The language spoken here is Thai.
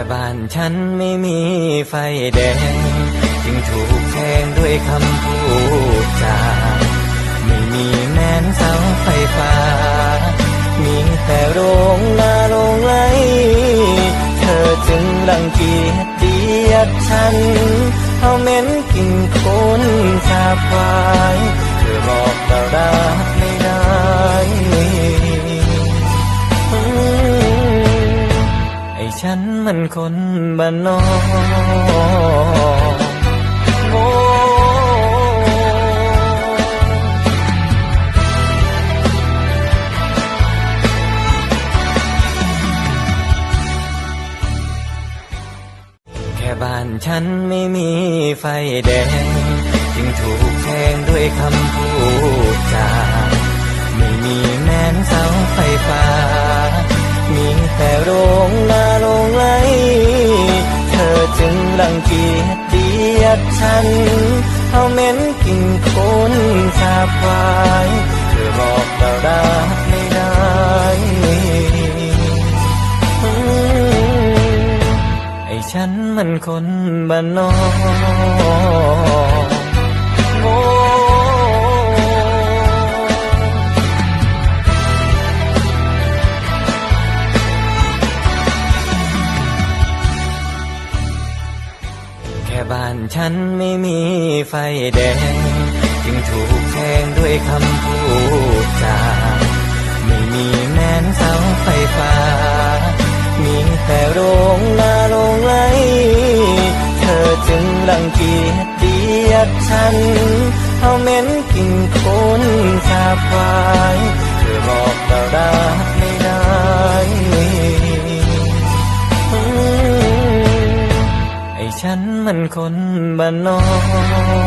ค่บ้านฉันไม่มีไฟแดง จึงถูกแทงด้วยคำพูดจาไม่มีแม้นเสาไฟฟ้า มีแต่โรงนาโรงไหลเธอจึงรังเกียจเดียดฉันเอาเหม็นกิ่งโคนสาบควาย ฉันมันคนบ้านนอกโอ้แค่บ้านฉันไม่มีไฟแดง จึงถูกแทงด้วยคำพูดจาไม่มีแม้นเสาไฟฟ้า มีแต่โร รังเกียจเดียดฉันเอาเหม็นกิ่งคนสาบควายเธอบอกเรารักไม่ได้ไอ้ฉันมันคนบ้านนอก บ้านฉันไม่มีไฟแดง จึงถูกแทงด้วยคำพูดจาไม่มีแม้นเสาไฟฟ้า มีแต่โรงนาโรงไหลเธอจึงรังเกียจเดียดฉันเอาเหม็นกิ่งโคนสาบวายเธอบอก ฉันมันคนบ้านนอก